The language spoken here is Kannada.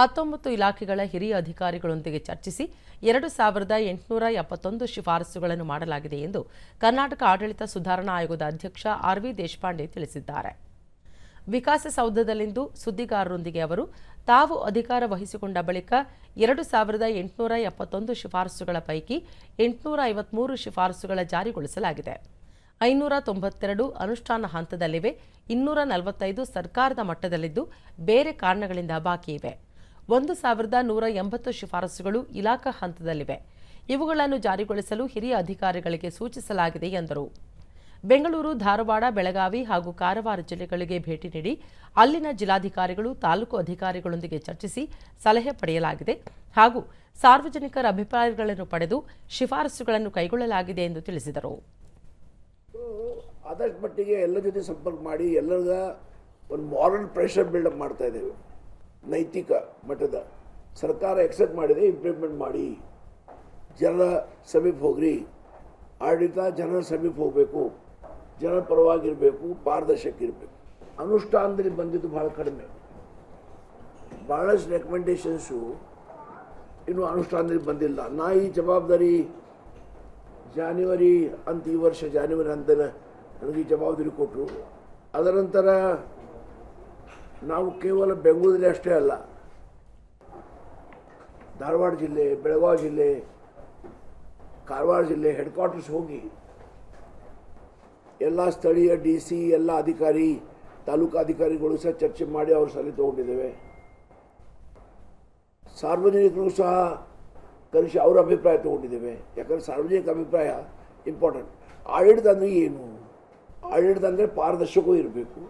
ಹತ್ತೊಂಬತ್ತು ಇಲಾಖೆಗಳ ಹಿರಿಯ ಅಧಿಕಾರಿಗಳೊಂದಿಗೆ ಚರ್ಚಿಸಿ ಎರಡು ಸಾವಿರದ ಎಂಟುನೂರ ಎಪ್ಪತ್ತೊಂದು ಶಿಫಾರಸುಗಳನ್ನು ಮಾಡಲಾಗಿದೆ ಎಂದು ಕರ್ನಾಟಕ ಆಡಳಿತ ಸುಧಾರಣಾ ಆಯೋಗದ ಅಧ್ಯಕ್ಷ ಆರ್ ವಿ ದೇಶಪಾಂಡೆ ತಿಳಿಸಿದ್ದಾರೆ. ವಿಕಾಸಸೌಧದಲ್ಲಿಂದು ಸುದ್ದಿಗಾರರೊಂದಿಗೆ ಅವರು, ತಾವು ಅಧಿಕಾರ ವಹಿಸಿಕೊಂಡ ಬಳಿಕ ಎರಡು ಸಾವಿರದ ಎಂಟುನೂರ ಎಪ್ಪತ್ತೊಂದು ಶಿಫಾರಸುಗಳ ಪೈಕಿ ಎಂಟುನೂರ ಐವತ್ಮೂರು ಶಿಫಾರಸುಗಳ ಜಾರಿಗೊಳಿಸಲಾಗಿದೆ. ಐನೂರ ತೊಂಬತ್ತೆರಡು ಅನುಷ್ಠಾನ ಹಂತದಲ್ಲಿವೆ, ಇನ್ನೂರ ನಲವತ್ತೈದು ಸರ್ಕಾರದ ಮಟ್ಟದಲ್ಲಿದ್ದು ಬೇರೆ ಕಾರಣಗಳಿಂದ ಬಾಕಿ ಇವೆ. ಒಂದು ಸಾವಿರದ ನೂರ ಎಂಬತ್ತು ಶಿಫಾರಸುಗಳು ಇಲಾಖಾ ಹಂತದಲ್ಲಿವೆ. ಇವುಗಳನ್ನು ಜಾರಿಗೊಳಿಸಲು ಹಿರಿಯ ಅಧಿಕಾರಿಗಳಿಗೆ ಸೂಚಿಸಲಾಗಿದೆ ಎಂದರು. ಬೆಂಗಳೂರು, ಧಾರವಾಡ, ಬೆಳಗಾವಿ ಹಾಗೂ ಕಾರವಾರ ಜಿಲ್ಲೆಗಳಿಗೆ ಭೇಟಿ ನೀಡಿ ಅಲ್ಲಿನ ಜಿಲ್ಲಾಧಿಕಾರಿಗಳು, ತಾಲೂಕು ಅಧಿಕಾರಿಗಳೊಂದಿಗೆ ಚರ್ಚಿಸಿ ಸಲಹೆ ಪಡೆಯಲಾಗಿದೆ ಹಾಗೂ ಸಾರ್ವಜನಿಕರ ಅಭಿಪ್ರಾಯಗಳನ್ನು ಪಡೆದು ಶಿಫಾರಸುಗಳನ್ನು ಕೈಗೊಳ್ಳಲಾಗಿದೆ ಎಂದು ತಿಳಿಸಿದರು. ಆದಷ್ಟು ಮಟ್ಟಿಗೆ ಎಲ್ಲ ಜೊತೆ ಸಂಪರ್ಕ ಮಾಡಿ ಎಲ್ಲರಿಗ ಒಂದು ಮಾರಲ್ ಪ್ರೆಷರ್ ಬಿಲ್ಡಪ್ ಮಾಡ್ತಾ ಇದ್ದೇವೆ. ನೈತಿಕ ಮಟ್ಟದ ಸರ್ಕಾರ ಎಕ್ಸೆಪ್ಟ್ ಮಾಡಿದೆ ಇಂಪ್ಲಿಮೆಂಟ್ ಮಾಡಿ. ಜನರ ಸಮೀಪ ಹೋಗ್ರಿ. ಆಡಳಿತ ಜನರ ಸಮೀಪ ಹೋಗಬೇಕು. ಜನರ ಪರವಾಗಿರಬೇಕು ಪಾರದರ್ಶಕ ಇರಬೇಕು ಅನುಷ್ಠಾನದಲ್ಲಿ ಬಂದಿದ್ದು ಭಾಳ ಕಡಿಮೆ. ಭಾಳಷ್ಟು ರೆಕಮೆಂಡೇಶನ್ಸು ಇನ್ನೂ ಅನುಷ್ಠಾನದಲ್ಲಿ ಬಂದಿಲ್ಲ. ನಾ ಈ ಜವಾಬ್ದಾರಿ ಜಾನ್ವರಿ ಅಂತ ಈ ವರ್ಷ ಜಾನ್ವರಿ ಅಂತ ನನಗೆ ಜವಾಬ್ದಾರಿ ಕೊಟ್ಟರು ಅದರ ನಂತರ ನಾವು ಕೇವಲ ಬೆಂಗಳೂರಲ್ಲಿ ಅಷ್ಟೇ ಅಲ್ಲ, ಧಾರವಾಡ ಜಿಲ್ಲೆ, ಬೆಳಗಾವಿ ಜಿಲ್ಲೆ, ಕಾರವಾರ ಜಿಲ್ಲೆ ಹೆಡ್ ಕ್ವಾರ್ಟರ್ಸ್ ಹೋಗಿ ಎಲ್ಲ ಸ್ಥಳೀಯ ಡಿ ಸಿ ಎಲ್ಲ ಅಧಿಕಾರಿ, ತಾಲೂಕು ಅಧಿಕಾರಿಗಳು ಸಹ ಚರ್ಚೆ ಮಾಡಿ ಅವ್ರ ಸಲಹೆ ತೊಗೊಂಡಿದ್ದೇವೆ. ಸಾರ್ವಜನಿಕರು ಸಹ ಕನಿಷ್ಠ ಅವರ ಅಭಿಪ್ರಾಯ ತೊಗೊಂಡಿದ್ದೇವೆ. ಯಾಕಂದರೆ ಸಾರ್ವಜನಿಕ ಅಭಿಪ್ರಾಯ ಇಂಪಾರ್ಟೆಂಟ್ ಆಡಳಿತ ಅಂದರೆ ಏನು? ಆಡಳಿತ ಅಂದರೆ ಪಾರದರ್ಶಕವೂ ಇರಬೇಕು.